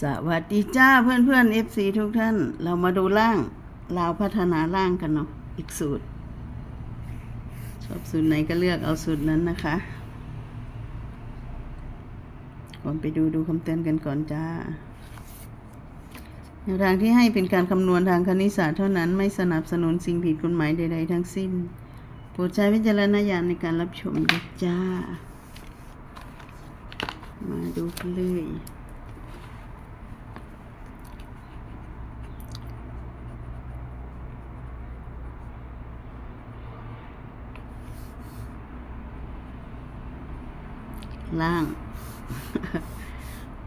สวัสดีจ้าเพื่อนเพื่อนเอฟซีทุกท่าน เรามาดูล่างเราพัฒนาล่างกันเนาะอีกสูตร ชอบสูตรไหนก็เลือกเอาสูตรนั้นนะคะก่อนไปดูดูคำเตือนกันก่อนจ้าแนวทางที่ให้เป็นการคำนวณทางคณิตศาสตร์เท่านั้นไม่สนับสนุนสิ่งผิดกฎหมายใด ๆ ทั้งสิ้นโปรดใช้วิจารณญาณในการรับชมด้วยจ้า มาดูกันเลย ล่าง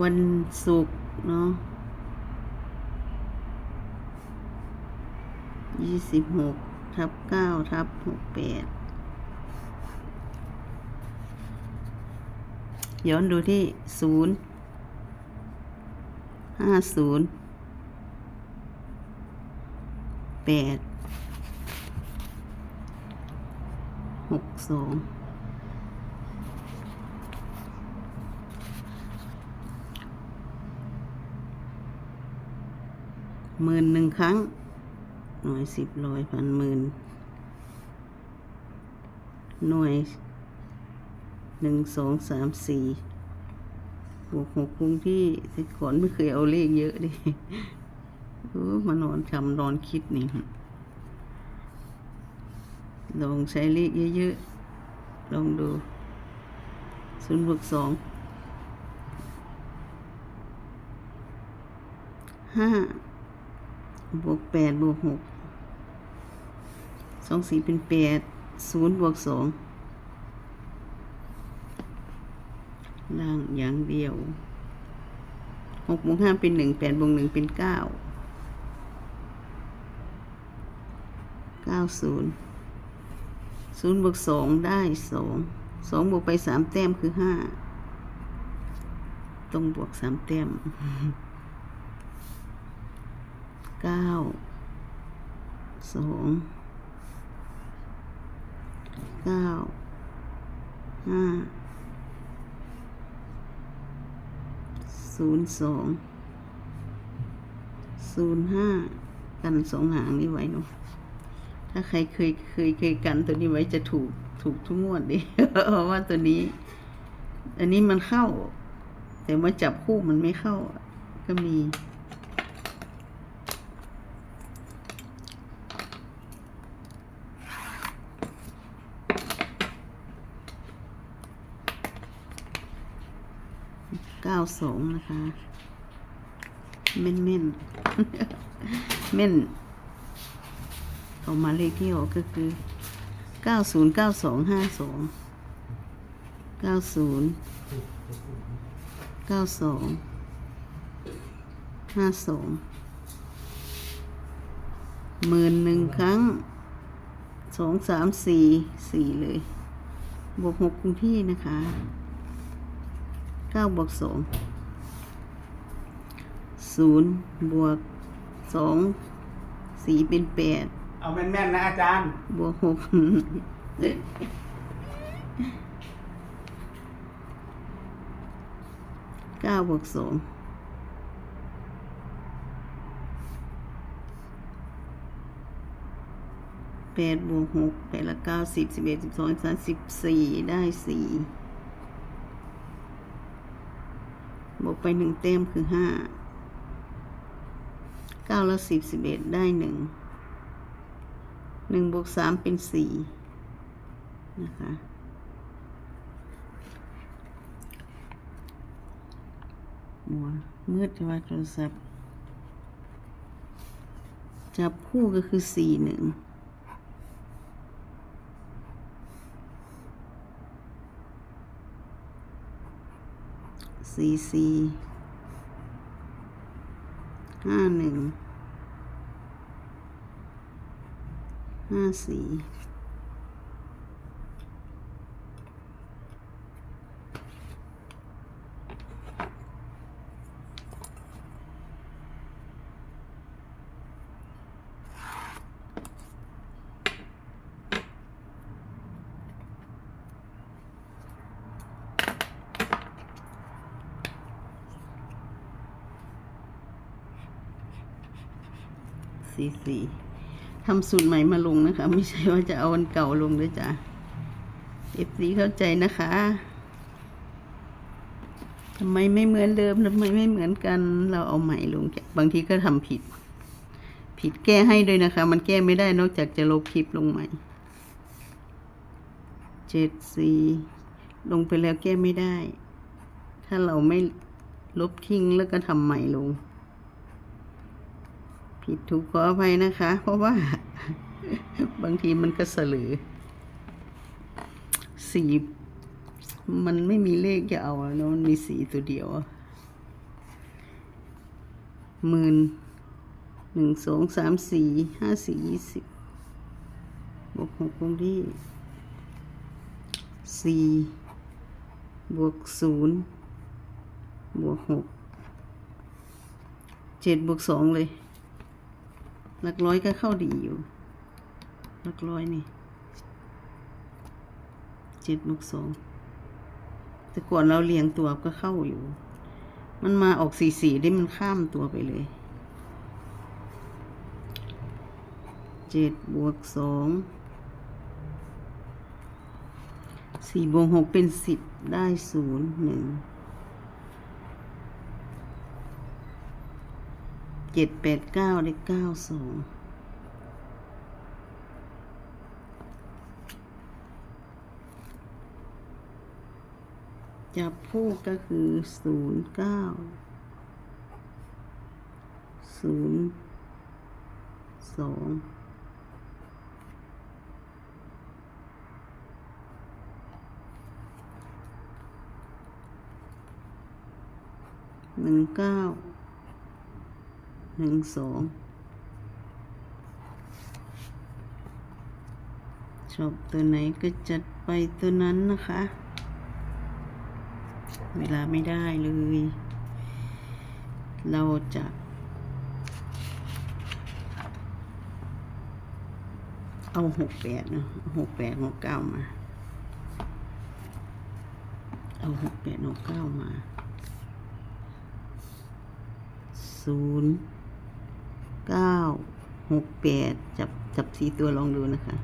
วันศุกร์เนาะยี่สิบหกทับเก้าทับหกแปดย้อนดูที่ศูนย์ห้าศูนย์แปดหกสอง หมื่นหนึ่งครั้ง หน่วยสิบร้อยพันหมื่นหน่วยหนึ่งสองสามสี่บวกหกคงที่แต่ก่อนไม่เคยเอาเลขเยอะดิเออมานอนทำนอนคิดนี่ลองใช้เลขเยอะๆ ลองดูศูนย์บวกสองห้า บวกแปดบวกหกสองสี่เป็นแปดศูนย์บวกสองล่างอย่างเดียวหกบวกห้าเป็นหนึ่งแปดบวกหนึ่งเป็นเก้าเก้าศูนย์ศูนย์บวกสองได้สองสองบวกไปสามแต้มคือห้าต้องบวกสามแต้ม เก้าสองเก้าห้าศูนย์สองศูนย์ห้ากันสองหางนี่ไว้เนาะถ้าใครเคยเคยเคยกันตัวนี้ไว้จะถูกถูกทุกงวดดิเพราะว่าตัวนี้ อันนี้มันเข้า แต่ว่าจับคู่มันไม่เข้าก็มี เก้าสองนะคะเม่นเม่นเม่นออกมาเลขที่ออกก็คือเก้าศูนย์เก้าสองห้าสองเก้าศูนย์เก้าสองห้าสองหมื่นหนึ่งครั้งสองสามสี่สี่เลย บวกหกคงที่นะคะ เก้าบวกสองศูนย์บวกสองสี่เป็นแปดเอาแม่นๆนะอาจารย์ บวกหกเก้าบวกสองแปดบวกหกแปดละเก้าสิบสิบเอ็ดสิบสองสิบสามสิบสี่ได้สี่ บวกไปหนึ่งเต็มคือห้าเก้าและสิบสิบเอ็ดได้หนึ่งหนึ่งบวกสามเป็นสี่นะคะมัวมืดจะว่าโทรศัพท์จับคู่ก็คือสี่หนึ่ง ซีซีห้าหนึ่งห้าสี่ สี่สี่ทำสูตรใหม่มาลงนะคะ ไม่ใช่ว่าจะเอาอันเก่าลงด้วยจ้ะเอฟซีเข้าใจนะคะทำไมไม่เหมือนเดิมทำไมไม่เหมือนกัน เราเอาใหม่ลงบางทีก็ทำผิด ผิดแก้ให้ด้วยนะคะ มันแก้ไม่ได้นอกจากจะลบคลิปลงใหม่เจ็ดสี่ลงไปแล้วแก้ไม่ได้ ถ้าเราไม่ลบทิ้งแล้วก็ทำใหม่ลง ผิดถูกขออภัยนะคะ เพราะว่า บางทีมันก็เสลือสีมันไม่มีเลขจะเอาแล้วมันมีสีตัวเดียวหมื่นหนึ่งสองสามสี่ห้าสี่ยี่สิบบวกหกตรงที่สี่บวกศูนย์บวกหกเจ็ดบวกสองเลย หลักร้อยก็เข้าดีอยู่ หลักร้อยนี่เจ็ดบวกสองแต่ก่อนเราเรียงตัวก็เข้าอยู่ มันมาออกสี่สี่ได้มันข้ามตัวไปเลยเจ็ดบวกสองสี่บวกหกเป็นสิบได้ศูนย์หนึ่ง เจ็ดแปดเก้าได้เก้าสองจับคู่ก็คือศูนย์เก้าศูนย์สองหนึ่งเก้า หนึ่งสองชอบตัวไหนก็จัดไปตัวนั้นนะคะ เวลาไม่ได้เลย เราจะเอาหกแปดนะหกแปดหกเก้ามา เอาหกแปดหกเก้ามาศูนย์ เก้าหกแปดจับจับสีตัวลองดูนะคะ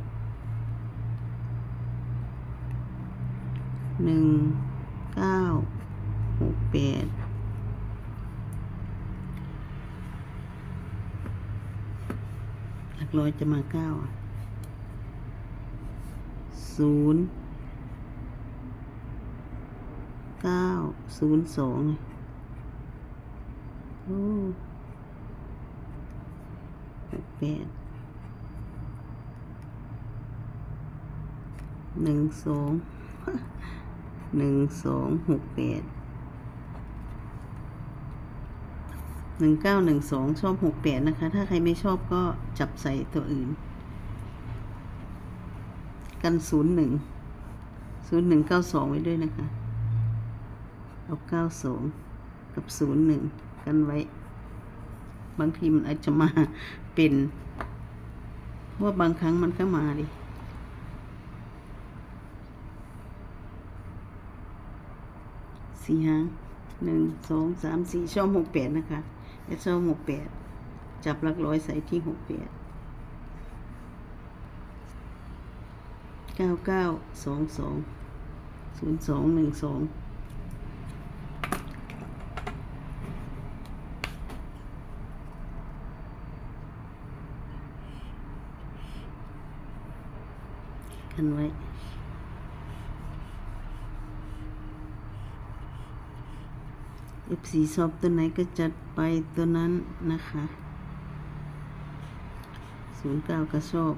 หนึ่งเก้าหกแปดหลักร้อยจะมาเก้าศูนย์เก้าศูนย์สองเลยโอ้ แปดหนึ่งสองหนึ่งสองหกแปดหนึ่งเก้าหนึ่งสองชอบหกแปดนะคะ ถ้าใครไม่ชอบก็จับใส่ตัวอื่น กันศูนย์หนึ่งศูนย์หนึ่งเก้าสองไว้ด้วยนะคะ เอาเก้าสองกับศูนย์หนึ่งกันไว้ บางทีมันอาจจะมา เป็นว่าบางครั้งมันก็มาดิสี่หาหนึ่งสองสามสี่ช่อบหกแปดนะคะและชอบหกแปดจับหลักร้อยใส่ที่หกแปดเก้าเก้าสองสองศูนย์สองหนึ่งสอง กันไว้ F4 ชอบตัวไหนก็จัดไปตัวนั้นนะคะ 09 ก็ชอบ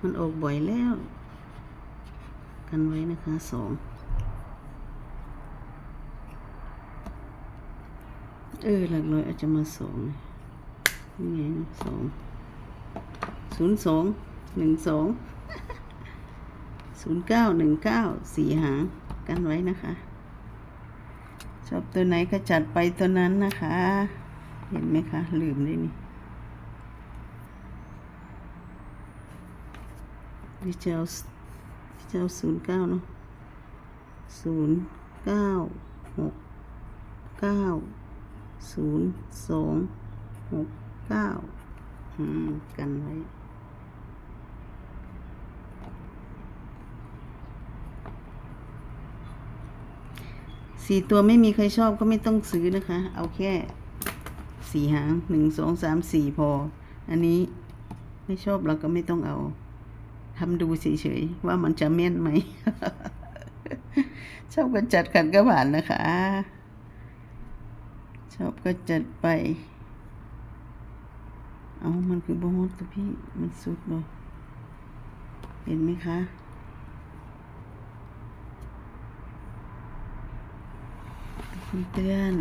มันออกบ่อยแล้ว กันไว้นะคะสองเออ หลักร้อยอาจจะมาสองนี่ไงสองศูนย์สองหนึ่งสอง ศูนย์เก้าหนึ่งเก้าสี่หางกันไว้นะคะ ชอบตัวไหนก็จัดไปตัวนั้นนะคะ เห็นไหมคะ ลืมได้นี่ดิเจลดิเจลศูนย์เก้าเนาะศูนย์เก้าหกเก้าศูนย์สองหกเก้าอืมกันไว้ สี่ตัวไม่มีใครชอบก็ไม่ต้องซื้อนะคะ เอาแค่สี่หางหนึ่งสองสามสี่พอ อันนี้ไม่ชอบเราก็ไม่ต้องเอาทำดูเฉยๆว่ามันจะแม่นไหม ชอบก็จัดขันก็ผ่านนะคะ ชอบก็จัดไป เอามันคือบอสตัวพี่มันสุดบ่เห็นไหมคะ คำเตือน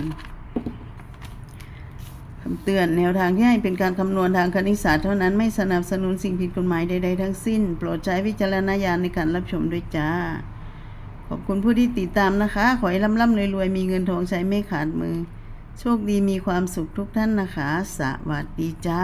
คำเตือนแนวทางที่ให้เป็นการคำนวณทางคณิตศาสตร์เท่านั้นไม่สนับสนุนสิ่งผิดกฎหมายใดๆทั้งสิ้น โปรดใช้วิจารณญาณในการรับชมด้วยจ้า ขอบคุณผู้ที่ติดตามนะคะ ขอให้ร่ำๆรวยๆ มีเงินทองใช้ไม่ขาดมือ โชคดีมีความสุขทุกท่านนะคะ สวัสดีจ้า